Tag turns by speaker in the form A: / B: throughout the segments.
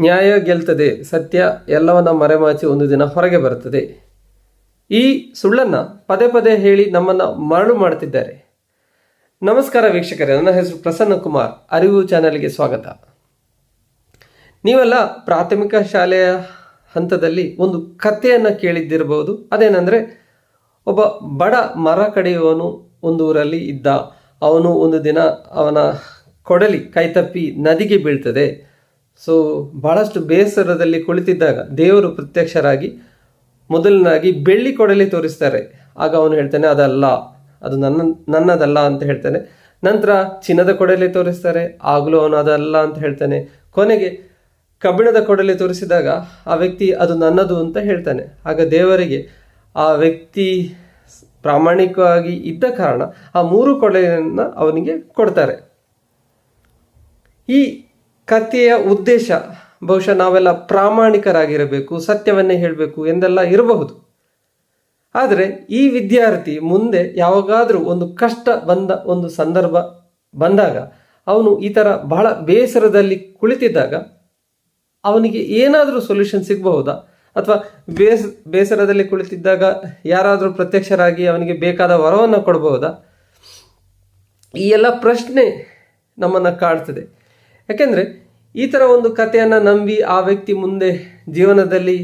A: ನ್ಯಾಯ ಗೆಲ್ತದೆ, ಸತ್ಯ ಎಲ್ಲವನ್ನ ಮರೆಮಾಚಿ ಒಂದು ದಿನ ಹೊರಗೆ ಬರುತ್ತದೆ. ಈ ಸುಳ್ಳನ್ನ ಪದೇ ಪದೇ ಹೇಳಿ ನಮ್ಮನ್ನ ಮರಳು ಮಾಡುತ್ತಿದ್ದಾರೆ ನಮಸ್ಕಾರ ವೀಕ್ಷಕರೇ, ನನ್ನ ಹೆಸರು ಪ್ರಸನ್ನ ಕುಮಾರ್, ಅರಿವು ಚಾನೆಲ್ಗೆ ಸ್ವಾಗತ. ನೀವೆಲ್ಲ ಪ್ರಾಥಮಿಕ ಶಾಲೆಯ ಹಂತದಲ್ಲಿ ಒಂದು ಕಥೆಯನ್ನು ಕೇಳಿದ್ದಿರಬಹುದು. ಅದೇನೆಂದರೆ, ಒಬ್ಬ ಬಡ ಮರ ಕಡೆಯುವವನು ಒಂದು ಊರಲ್ಲಿ ಇದ್ದ. ಅವನು ಒಂದು ದಿನ ಅವನ ಕೊಡಲಿ ಕೈತಪ್ಪಿ ನದಿಗೆ ಬೀಳ್ತದೆ. ಸೊ ಬಹಳಷ್ಟು ಬೇಸರದಲ್ಲಿ ಕುಳಿತಿದ್ದಾಗ ದೇವರು ಪ್ರತ್ಯಕ್ಷರಾಗಿ ಮೊದಲನಾಗಿ ಬೆಳ್ಳಿ ಕೊಡಲಿ ತೋರಿಸ್ತಾರೆ. ಆಗ ಅವನು ಹೇಳ್ತಾನೆ, ಅದಲ್ಲ, ಅದು ನನ್ನ, ನನ್ನದಲ್ಲ ಅಂತ ಹೇಳ್ತಾನೆ. ನಂತರ ಚಿನ್ನದ ಕೊಡಲಿ ತೋರಿಸ್ತಾರೆ. ಆಗಲೂ ಅವನು ಅದಲ್ಲ ಅಂತ ಹೇಳ್ತಾನೆ. ಕೊನೆಗೆ ಕಬ್ಬಿಣದ ಕೊಡಲಿ ತೋರಿಸಿದಾಗ ಆ ವ್ಯಕ್ತಿ ಅದು ನನ್ನದು ಅಂತ ಹೇಳ್ತಾನೆ. ಆಗ ದೇವರಿಗೆ ಆ ವ್ಯಕ್ತಿ ಪ್ರಾಮಾಣಿಕವಾಗಿ ಇದ್ದ ಕಾರಣ ಆ ಮೂರು ಕೊಡಲಿಯನ್ನು ಅವನಿಗೆ ಕೊಡ್ತಾರೆ. ಈ ಕಥೆಯ ಉದ್ದೇಶ ಬಹುಶಃ ನಾವೆಲ್ಲ ಪ್ರಾಮಾಣಿಕರಾಗಿರಬೇಕು, ಸತ್ಯವನ್ನೇ ಹೇಳಬೇಕು ಎಂದೆಲ್ಲ ಇರಬಹುದು. ಆದರೆ ಈ ವಿದ್ಯಾರ್ಥಿ ಮುಂದೆ ಯಾವಾಗಾದರೂ ಒಂದು ಕಷ್ಟ ಬಂದ ಒಂದು ಸಂದರ್ಭ ಬಂದಾಗ, ಅವನು ಈ ಥರ ಬಹಳ ಬೇಸರದಲ್ಲಿ ಕುಳಿತಿದ್ದಾಗ ಅವನಿಗೆ ಏನಾದರೂ ಸೊಲ್ಯೂಷನ್ ಸಿಗಬಹುದಾ? ಅಥವಾ ಬೇಸ್, ಬೇಸರದಲ್ಲಿ ಕುಳಿತಿದ್ದಾಗ ಯಾರಾದರೂ ಪ್ರತ್ಯಕ್ಷರಾಗಿ ಅವನಿಗೆ ಬೇಕಾದ ವರವನ್ನು ಕೊಡಬಹುದಾ? ಈ ಎಲ್ಲ ಪ್ರಶ್ನೆ ನಮ್ಮನ್ನು ಕಾಡ್ತದೆ ಯಾಕೆಂದರೆ ಈ ಥರ ಒಂದು ಕಥೆಯನ್ನು ನಂಬಿ ಆ ವ್ಯಕ್ತಿ ಮುಂದೆ ಜೀವನದಲ್ಲಿ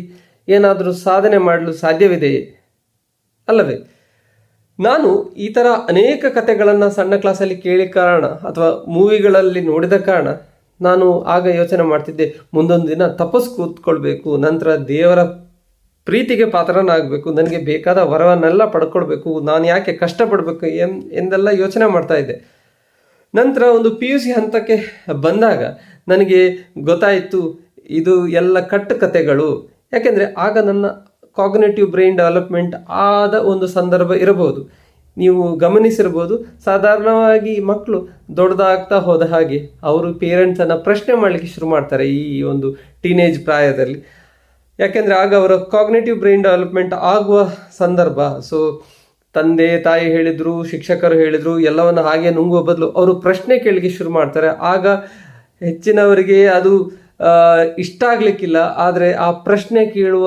A: ಏನಾದರೂ ಸಾಧನೆ ಮಾಡಲು ಸಾಧ್ಯವಿದೆಯೇ? ಅಲ್ಲವೇ. ನಾನು ಈ ಥರ ಅನೇಕ ಕಥೆಗಳನ್ನು ಸಣ್ಣ ಕ್ಲಾಸಲ್ಲಿ ಕೇಳಿ ಕಾರಣ ಅಥವಾ ಮೂವಿಗಳಲ್ಲಿ ನೋಡಿದ ಕಾರಣ ನಾನು ಆಗ ಯೋಚನೆ ಮಾಡ್ತಿದ್ದೆ, ಮುಂದೊಂದು ದಿನ ತಪಸ್ ಕೂತ್ಕೊಳ್ಬೇಕು, ನಂತರ ದೇವರ ಪ್ರೀತಿಗೆ ಪಾತ್ರನಾಗಬೇಕು, ನನಗೆ ಬೇಕಾದ ವರವನ್ನೆಲ್ಲ ಪಡ್ಕೊಳ್ಬೇಕು, ನಾನು ಯಾಕೆ ಕಷ್ಟಪಡಬೇಕು ಎಂದೆಲ್ಲ ಯೋಚನೆ ಮಾಡ್ತಾ ಇದ್ದೆ. ನಂತರ ಒಂದು ಪಿ ಯು ಸಿ ಹಂತಕ್ಕೆ ಬಂದಾಗ ನನಗೆ ಗೊತ್ತಾಯಿತು, ಇದು ಎಲ್ಲ ಕಟ್ಟು ಕಥೆಗಳು. ಯಾಕೆಂದರೆ ಆಗ ನನ್ನ ಕಾಗ್ನೇಟಿವ್ ಬ್ರೈನ್ ಡೆವಲಪ್ಮೆಂಟ್ ಆದ ಒಂದು ಸಂದರ್ಭ ಇರಬಹುದು. ನೀವು ಗಮನಿಸಿರ್ಬೋದು ಸಾಧಾರಣವಾಗಿ ಮಕ್ಕಳು ದೊಡ್ಡದಾಗ್ತಾ ಹೋದ ಹಾಗೆ ಅವರು ಪೇರೆಂಟ್ಸನ್ನು ಪ್ರಶ್ನೆ ಮಾಡಲಿಕ್ಕೆ ಶುರು ಮಾಡ್ತಾರೆ ಈ ಒಂದು ಟೀನೇಜ್ ಪ್ರಾಯದಲ್ಲಿ. ಯಾಕೆಂದರೆ ಆಗ ಅವರ ಕಾಗ್ನೇಟಿವ್ ಬ್ರೈನ್ ಡೆವಲಪ್ಮೆಂಟ್ ಆಗುವ ಸಂದರ್ಭ ಸೊ ತಂದೆ ತಾಯಿ ಹೇಳಿದ್ರು ಶಿಕ್ಷಕರು ಹೇಳಿದ್ರು ಎಲ್ಲವನ್ನು ಹಾಗೆ ನುಂಗುವ ಬದಲು ಅವರು ಪ್ರಶ್ನೆ ಕೇಳಲಿಕ್ಕೆ ಶುರು ಮಾಡ್ತಾರೆ. ಆಗ ಹೆಚ್ಚಿನವರಿಗೆ ಅದು ಇಷ್ಟ ಆಗ್ಲಿಕ್ಕಿಲ್ಲ. ಆದರೆ ಆ ಪ್ರಶ್ನೆ ಕೇಳುವ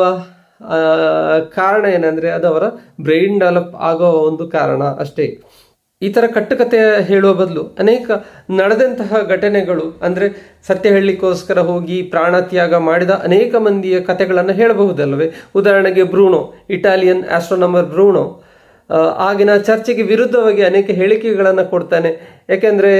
A: ಕಾರಣ ಏನಂದ್ರೆ ಅದು ಅವರ ಬ್ರೈನ್ ಡೆವಲಪ್ ಆಗೋ ಒಂದು ಕಾರಣ ಅಷ್ಟೇ. ಈ ಥರ ಕಟ್ಟುಕತೆ ಹೇಳುವ ಬದಲು ಅನೇಕ ನಡೆದಂತಹ ಘಟನೆಗಳು ಅಂದರೆ ಸತ್ಯ ಹೇಳಲಿಕ್ಕೋಸ್ಕರ ಹೋಗಿ ಪ್ರಾಣತ್ಯಾಗ ಮಾಡಿದ ಅನೇಕ ಮಂದಿಯ ಕಥೆಗಳನ್ನು ಹೇಳಬಹುದಲ್ಲವೇ ಉದಾಹರಣೆಗೆ ಬ್ರೂಣೋ ಇಟಾಲಿಯನ್ ಆಸ್ಟ್ರೋನಮರ್ ಬ್ರೂನೋ ಆ, ಆಗಿನ ಚರ್ಚೆಗೆ ವಿರುದ್ಧವಾಗಿ ಅನೇಕ ಹೇಳಿಕೆಗಳನ್ನು ಕೊಡ್ತಾನೆ. ಯಾಕೆಂದರೆ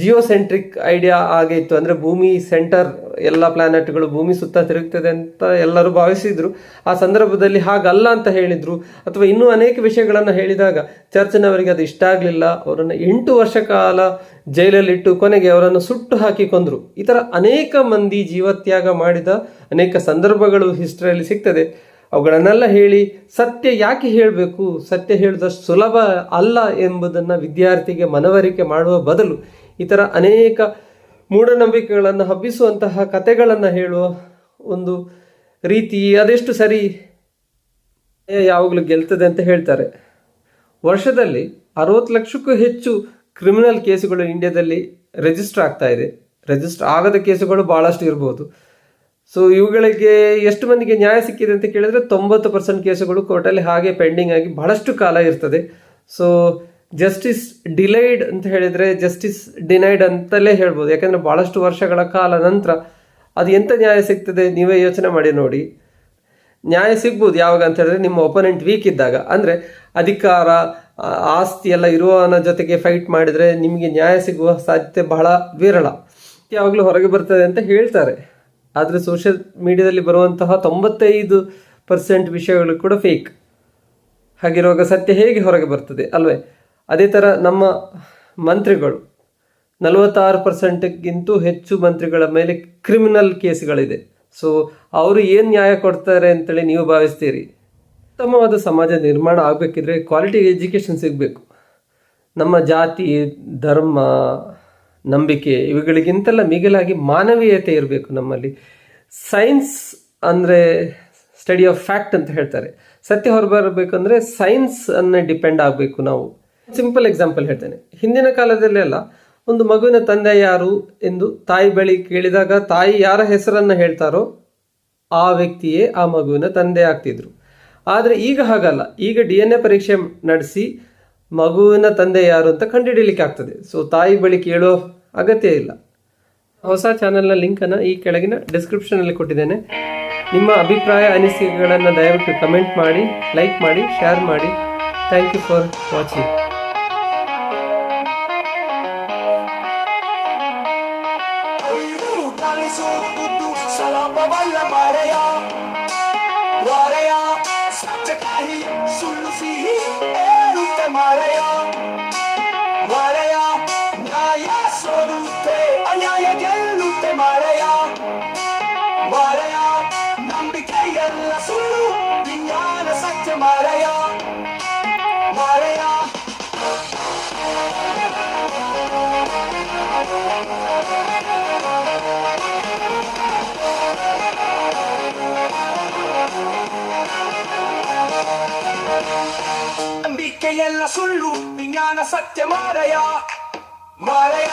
A: ಜಿಯೋಸೆಂಟ್ರಿಕ್ ಐಡಿಯಾ ಆಗಿತ್ತು ಅಂದರೆ ಭೂಮಿ ಸೆಂಟರ್, ಎಲ್ಲ ಪ್ಲಾನೆಟ್ಗಳು ಭೂಮಿ ಸುತ್ತ ತಿರುಗ್ತದೆ ಅಂತ ಎಲ್ಲರೂ ಭಾವಿಸಿದ್ರು. ಆ ಸಂದರ್ಭದಲ್ಲಿ ಹಾಗಲ್ಲ ಅಂತ ಹೇಳಿದರು. ಅಥವಾ ಇನ್ನೂ ಅನೇಕ ವಿಷಯಗಳನ್ನು ಹೇಳಿದಾಗ ಚರ್ಚಿನವರಿಗೆ ಅದು ಇಷ್ಟ ಆಗಲಿಲ್ಲ. ಅವರನ್ನು ಎಂಟು ವರ್ಷ ಕಾಲ ಜೈಲಲ್ಲಿಟ್ಟು ಕೊನೆಗೆ ಅವರನ್ನು ಸುಟ್ಟು ಹಾಕಿ ಕೊಂದರು ಈ ಥರ ಅನೇಕ ಮಂದಿ ಜೀವತ್ಯಾಗ ಮಾಡಿದ ಅನೇಕ ಸಂದರ್ಭಗಳು ಹಿಸ್ಟ್ರಿಯಲ್ಲಿ ಸಿಗ್ತದೆ. ಅವುಗಳನ್ನೆಲ್ಲ ಹೇಳಿ ಸತ್ಯ ಯಾಕೆ ಹೇಳಬೇಕು? ಸತ್ಯ ಹೇಳೋದಷ್ಟು ಸುಲಭ ಅಲ್ಲ ಎಂಬುದನ್ನು ವಿದ್ಯಾರ್ಥಿಗೆ ಮನವರಿಕೆ ಮಾಡುವ ಬದಲು ಈ ಥರ ಅನೇಕ ಮೂಢನಂಬಿಕೆಗಳನ್ನು ಹಬ್ಬಿಸುವಂತಹ ಕಥೆಗಳನ್ನು ಹೇಳುವ ಒಂದು ರೀತಿ ಅದೆಷ್ಟು ಸರಿ ಯಾವಾಗಲೂ ಗೆಲ್ತದೆ ಅಂತ ಹೇಳ್ತಾರೆ. ವರ್ಷದಲ್ಲಿ ಅರವತ್ತು ಲಕ್ಷಕ್ಕೂ ಹೆಚ್ಚು ಕ್ರಿಮಿನಲ್ ಕೇಸುಗಳು ಇಂಡಿಯಾದಲ್ಲಿ ರಿಜಿಸ್ಟರ್ ಆಗ್ತಾ ಇದೆ. ರಿಜಿಸ್ಟರ್ ಆಗದ ಕೇಸುಗಳು ಭಾಳಷ್ಟು ಇರ್ಬೋದು. ಸೊ ಇವುಗಳಿಗೆ ಎಷ್ಟು ಮಂದಿಗೆ ನ್ಯಾಯ ಸಿಕ್ಕಿದೆ ಅಂತ ಕೇಳಿದ್ರೆ ತೊಂಬತ್ತು ಪರ್ಸೆಂಟ್ ಕೇಸುಗಳು ಕೋರ್ಟಲ್ಲಿ ಹಾಗೆ ಪೆಂಡಿಂಗ್ ಆಗಿ ಬಹಳಷ್ಟು ಕಾಲ ಇರ್ತದೆ. ಸೊ ಜಸ್ಟಿಸ್ ಡಿಲೈಡ್ ಅಂತ ಹೇಳಿದರೆ ಜಸ್ಟಿಸ್ ಡಿನೈಡ್ ಅಂತಲೇ ಹೇಳ್ಬೋದು. ಯಾಕಂದರೆ ಭಾಳಷ್ಟು ವರ್ಷಗಳ ಕಾಲ ನಂತರ ಅದು ಎಂಥ ನ್ಯಾಯ ಸಿಗ್ತದೆ ನೀವೇ ಯೋಚನೆ ಮಾಡಿ ನೋಡಿ. ನ್ಯಾಯ ಸಿಗ್ಬೋದು ಯಾವಾಗ ಅಂತ ಹೇಳಿದ್ರೆ ನಿಮ್ಮ ಒಪೋನೆಂಟ್ ವೀಕ್ ಇದ್ದಾಗ. ಅಂದರೆ ಅಧಿಕಾರ ಆಸ್ತಿ ಎಲ್ಲ ಇರುವವನ ಜೊತೆಗೆ ಫೈಟ್ ಮಾಡಿದರೆ ನಿಮಗೆ ನ್ಯಾಯ ಸಿಗುವ ಸಾಧ್ಯತೆ ಬಹಳ ವಿರಳ. ಯಾವಾಗಲೂ ಹೊರಗೆ ಬರ್ತದೆ ಅಂತ ಹೇಳ್ತಾರೆ. ಆದರೆ ಸೋಷಿಯಲ್ ಮೀಡಿಯಾದಲ್ಲಿ ಬರುವಂತಹ ತೊಂಬತ್ತೈದು ಪರ್ಸೆಂಟ್ ವಿಷಯಗಳು ಕೂಡ ಫೇಕ್ ಹಾಗಿರುವಾಗ ಸತ್ಯ ಹೇಗೆ ಹೊರಗೆ ಬರ್ತದೆ, ಅಲ್ವೇ? ಅದೇ ಥರ ನಮ್ಮ ಮಂತ್ರಿಗಳು, ನಲವತ್ತಾರು ಪರ್ಸೆಂಟ್ಗಿಂತೂ ಹೆಚ್ಚು ಮಂತ್ರಿಗಳ ಮೇಲೆ ಕ್ರಿಮಿನಲ್ ಕೇಸ್ಗಳಿದೆ. ಸೊ ಅವರು ಏನು ನ್ಯಾಯ ಕೊಡ್ತಾರೆ ಅಂತೇಳಿ ನೀವು ಭಾವಿಸ್ತೀರಿ? ಉತ್ತಮವಾದ ಸಮಾಜ ನಿರ್ಮಾಣ ಆಗಬೇಕಿದ್ರೆ ಕ್ವಾಲಿಟಿ ಎಜುಕೇಷನ್ ಸಿಗಬೇಕು. ನಮ್ಮ ಜಾತಿ, ಧರ್ಮ ನಂಬಿಕೆ ಇವುಗಳಿಗಿಂತೆಲ್ಲ ಮಿಗಿಲಾಗಿ ಮಾನವೀಯತೆ ಇರಬೇಕು ನಮ್ಮಲ್ಲಿ. ಸೈನ್ಸ್ ಅಂದರೆ ಸ್ಟಡಿ ಆಫ್ ಫ್ಯಾಕ್ಟ್ ಅಂತ ಹೇಳ್ತಾರೆ. ಸತ್ಯ ಹೊರಬರಬೇಕಂದ್ರೆ ಸೈನ್ಸ್ ಅನ್ನ ಡಿಪೆಂಡ್ ಆಗಬೇಕು ನಾವು. ಸಿಂಪಲ್ ಎಕ್ಸಾಂಪಲ್ ಹೇಳ್ತೇನೆ. ಹಿಂದಿನ ಕಾಲದಲ್ಲೆಲ್ಲ ಒಂದು ಮಗುವಿನ ತಂದೆ ಯಾರು ಎಂದು ತಾಯಿ ಬಳಿ ಕೇಳಿದಾಗ ತಾಯಿ ಯಾರ ಹೆಸರನ್ನು ಹೇಳ್ತಾರೋ ಆ ವ್ಯಕ್ತಿಯೇ ಆ ಮಗುವಿನ ತಂದೆ ಆಗ್ತಿದ್ರು. ಆದರೆ ಈಗ ಹಾಗಲ್ಲ. ಈಗ ಡಿ ಎನ್ ಎ ಪರೀಕ್ಷೆ ನಡೆಸಿ ಮಗುವಿನ ತಂದೆ ಯಾರು ಅಂತ ಕಂಡುಹಿಡಿಯಲಿಕ್ಕೆ ಆಗ್ತದೆ. ಸೊ ತಾಯಿ ಬಳಿ ಕೇಳೋ ಅಗತ್ಯ ಇಲ್ಲ. ಹೊಸ ಚಾನೆಲ್ನ ಲಿಂಕನ್ನು ಈ ಕೆಳಗಿನ ಡಿಸ್ಕ್ರಿಪ್ಷನಲ್ಲಿ ಕೊಟ್ಟಿದ್ದೇನೆ. ನಿಮ್ಮ ಅಭಿಪ್ರಾಯ, ಅನಿಸಿಕೆಗಳನ್ನು ದಯವಿಟ್ಟು ಕಮೆಂಟ್ ಮಾಡಿ ಲೈಕ್ ಮಾಡಿ ಶೇರ್ ಮಾಡಿ. ಥ್ಯಾಂಕ್ ಯು ಫಾರ್ ವಾಚಿಂಗ್
B: മറയോ? മറയാ? ന്യായ സ്വരൂപേ അന്യായ ജലത്തെ മറയാ? മറയാ? നമ്പിക്കയല്ല സുള്ളു വിജ്ഞാന സത്യ മറയാ? ನಂಬಿಕೆಯೆಲ್ಲ ಸುಳ್ಳು ವಿಜ್ಞಾನ ಸತ್ಯ ಮಾರಯ ಮಾರಯ